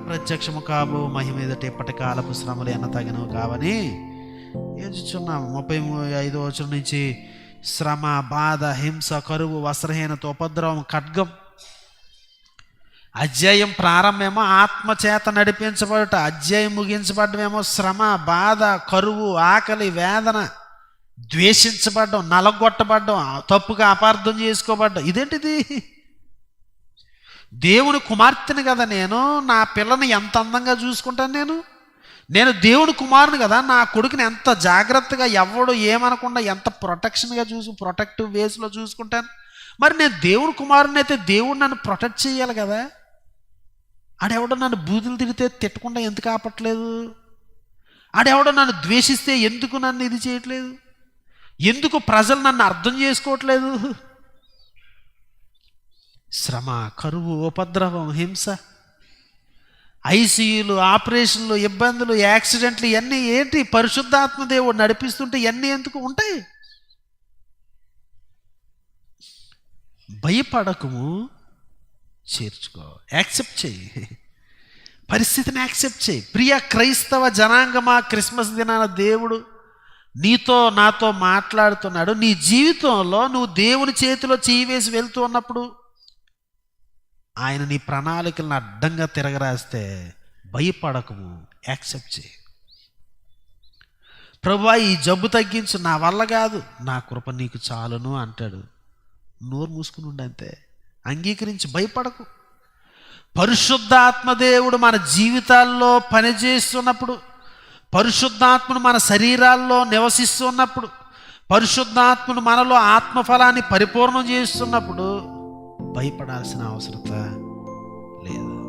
ప్రత్యక్షము కాబో మహిమ ఎదుట ఇప్పటి కాలపు శ్రమలు ఎన్న తగినవు కావని ఏచుచున్నాము ముప్పై ఐదు ఐదో వచనం నుంచి శ్రమ బాధ హింస కరువు వస్త్రహీనత ఉపద్రవం ఖడ్గం అధ్యాయం ప్రారంభమేమో ఆత్మచేత నడిపించబడట అధ్యాయం ముగించబడ్డమేమో శ్రమ బాధ కరువు ఆకలి వేదన ద్వేషించబడ్డం నలగొట్టబడ్డం తప్పుగా అపార్థం చేసుకోబడ్డం. ఇదేంటిది? దేవుని కుమార్తెను కదా నేను నా పిల్లని ఎంత అందంగా చూసుకుంటాను నేను? నేను దేవుని కుమారుని కదా నా కొడుకుని ఎంత జాగ్రత్తగా ఎవడు ఏమనకుండా ఎంత ప్రొటెక్షన్గా చూసి ప్రొటెక్టివ్ వేస్లో చూసుకుంటాను? మరి నేను దేవుని కుమారుని అయితే దేవుడు నన్ను ప్రొటెక్ట్ చేయాలి కదా? ఆడెవడో నన్ను బూతులు తిడితే తిట్టకుండా ఎందుకు ఆపట్లేదు? ఆడెవడో నన్ను ద్వేషిస్తే ఎందుకు నన్ను ఇది చేయట్లేదు? ఎందుకు ప్రజలు నన్ను అర్థం చేసుకోవట్లేదు? శ్రమ కరువు ఉపద్రవం హింస. ఐసీయూలు ఆపరేషన్లు ఇబ్బందులు యాక్సిడెంట్లు ఇవన్నీ ఏంటి? పరిశుద్ధాత్మ దేవుడు నడిపిస్తుంటే ఇవన్నీ ఎందుకు ఉంటాయి? భయపడకము చేర్చుకో. యాక్సెప్ట్ చేయి. పరిస్థితిని యాక్సెప్ట్ చేయి. ప్రియ క్రైస్తవ జనాంగమా క్రిస్మస్ దినాన దేవుడు నీతో నాతో మాట్లాడుతున్నాడు. నీ జీవితంలో నువ్వు దేవుని చేతిలో చేయి వేసి వెళ్తూ ఉన్నప్పుడు ఆయన నీ ప్రణాళికలను అడ్డంగా తిరగరాస్తే భయపడకము. యాక్సెప్ట్ చేయి. ప్రభా ఈ జబ్బు తగ్గించు. నా వల్ల కాదు. నా కృప నీకు చాలును అంటాడు. నోరు మూసుకుని ఉండంతే అంతే. అంగీకరించి భయపడకు. పరిశుద్ధాత్మదేవుడు మన జీవితాల్లో పనిచేస్తున్నప్పుడు పరిశుద్ధాత్మను మన శరీరాల్లో నివసిస్తున్నప్పుడు పరిశుద్ధాత్మను మనలో ఆత్మఫలాన్ని పరిపూర్ణం చేస్తున్నప్పుడు భయపడాల్సిన అవసరత లేదు?